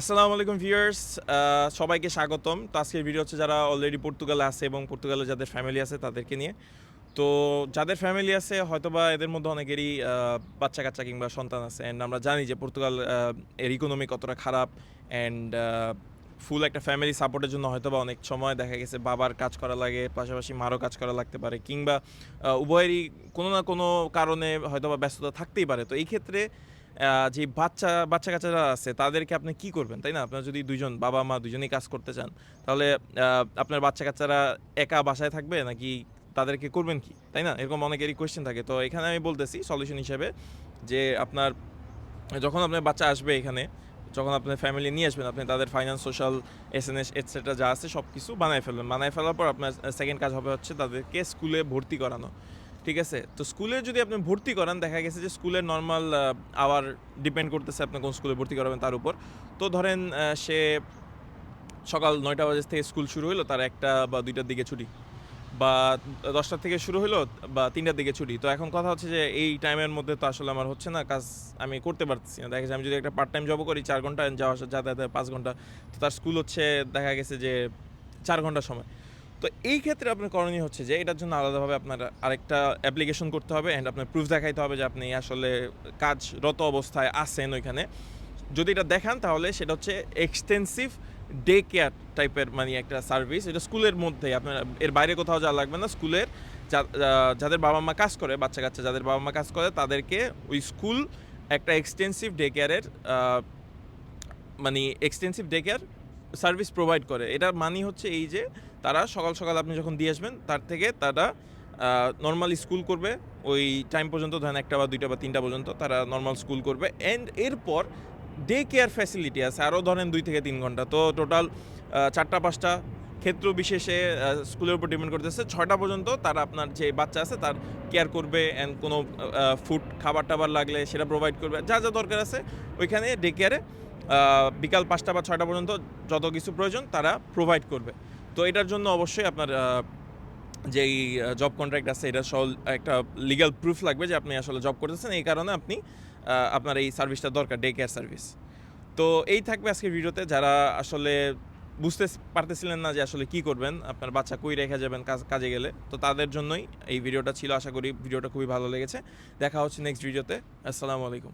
আসসালামু আলাইকুম ভিউয়ার্স সবাইকে স্বাগতম। তো আজকের ভিডিও হচ্ছে যারা অলরেডি পর্তুগালে আছে এবং পর্তুগালে যাদের ফ্যামিলি আছে তাদেরকে নিয়ে। তো যাদের ফ্যামিলি আছে, হয়তোবা এদের মধ্যে অনেকেরই বাচ্চা কাচ্চা কিংবা সন্তান আছে। অ্যান্ড আমরা জানি যে পর্তুগাল এর ইকোনমি কতটা খারাপ। অ্যান্ড ফুল একটা ফ্যামিলি সাপোর্টের জন্য হয়তোবা অনেক সময় দেখা গেছে বাবার কাজ করা লাগে, পাশাপাশি মারও কাজ করা লাগতে পারে কিংবা উভয়েরই কোনো না কোনো কারণে হয়তোবা ব্যস্ততা থাকতেই পারে। তো এই ক্ষেত্রে যে বাচ্চা বাচ্চা কাচ্চারা আছে, তাদেরকে আপনি কি করবেন, তাই না? আপনার যদি দুজন বাবা মা দুজনেই কাজ করতে চান, তাহলে আপনার বাচ্চা কাচ্চারা একা বাসায় থাকবে নাকি তাদেরকে করবেন কি, তাই না? এরকম অনেকেরই কোয়েশ্চেন থাকে। তো এখানে আমি বলতেছি সলিউশন হিসেবে যে আপনার, যখন আপনার বাচ্চা আসবে এখানে, যখন আপনার ফ্যামিলি নিয়ে আসবেন, আপনি তাদের finance social S N S etcetera যা আছে সব কিছু বানায় ফেলবেন। বানায় ফেলার পর আপনার সেকেন্ড কাজ হবে হচ্ছে তাদেরকে স্কুলে ভর্তি করানো। ঠিক আছে? তো স্কুলে যদি আপনি ভর্তি করান, দেখা গেছে যে স্কুলের নর্মাল আওয়ার ডিপেন্ড করতেছে আপনি কোন স্কুলে ভর্তি করাবেন তার উপর। তো ধরেন সে সকাল নয়টা বাজে থেকে স্কুল শুরু হলো তার একটা বা দুইটার দিকে ছুটি। বা দশটার থেকে শুরু হলো বা তিনটার দিকে ছুটি। তো এখন কথা হচ্ছে যে এই টাইমের মধ্যে তো আসলে আমার হচ্ছে না, কাজ আমি করতে পারতেছি না। দেখা যাচ্ছে আমি যদি একটা পার্ট টাইম জবও করি, চার ঘণ্টা যাওয়া আসা যাতায়াতে পাঁচ ঘণ্টা, তো তার স্কুল হচ্ছে, দেখা গেছে যে চার ঘণ্টা সময়। তো এই ক্ষেত্রে আপনার করণীয় হচ্ছে যে এটার জন্য আলাদাভাবে আপনার আরেকটা অ্যাপ্লিকেশন করতে হবে অ্যান্ড আপনার প্রুফ দেখাইতে হবে যে আপনি আসলে কাজরত অবস্থায় আছেন ওইখানে। যদি এটা দেখান তাহলে সেটা হচ্ছে এক্সটেন্সিভ ডে কেয়ার টাইপের মানে একটা সার্ভিস এটা স্কুলের মধ্যে আপনার এর বাইরে কোথাও যাওয়া লাগবে না। স্কুলের যাদের বাবা মা কাজ করে বাচ্চা কাচ্চা যাদের বাবা মা কাজ করে, তাদেরকে ওই স্কুল একটা এক্সটেন্সিভ ডে কেয়ারের মানে extensive day care service provide করে। এটার মানে হচ্ছে এই যে তারা সকাল সকাল আপনি যখন দিয়ে আসবেন, তার থেকে তারা নর্মাল স্কুল করবে। ওই টাইম পর্যন্ত, ধরেন একটা বা দুইটা বা তিনটা পর্যন্ত তারা নর্মাল স্কুল করবে। অ্যান্ড এরপর ডে কেয়ার ফ্যাসিলিটি আছে। আরও ধরেন দুই থেকে তিন ঘণ্টা। তো টোটাল চারটা, পাঁচটা ক্ষেত্র বিশেষে স্কুলের উপর ডিপেন্ড করতেছে। ছয়টা পর্যন্ত তারা আপনার যে বাচ্চা আছে, তার কেয়ার করবে অ্যান্ড কোনো ফুড খাবার টাবার লাগলে সেটা প্রোভাইড করবে। যা যা দরকার আছে, ওইখানে ডে কেয়ারে বিকাল পাঁচটা বা ছয়টা পর্যন্ত যত কিছু প্রয়োজন তারা প্রোভাইড করবে। তো এটার জন্য অবশ্যই আপনার যেই জব কন্ট্রাক্ট আছে, এটা সহ একটা লিগ্যাল প্রুফ লাগবে যে আপনি আসলে জব করতেছেন। এই কারণে আপনি আপনার এই সার্ভিসটা দরকার ডে কেয়ার সার্ভিস তো এই থাকবে আজকের ভিডিওতে। যারা আসলে বুঝতে পারতেছিলেন না যে আসলে কি করবেন, আপনার বাচ্চা কই রেখে যাবেন কাজ, কাজে গেলে, তো তাদের জন্যই এই ভিডিওটা ছিল। আশা করি ভিডিওটা খুবই ভালো লেগেছে। দেখা হচ্ছে নেক্সট ভিডিওতে আসসালামু আলাইকুম।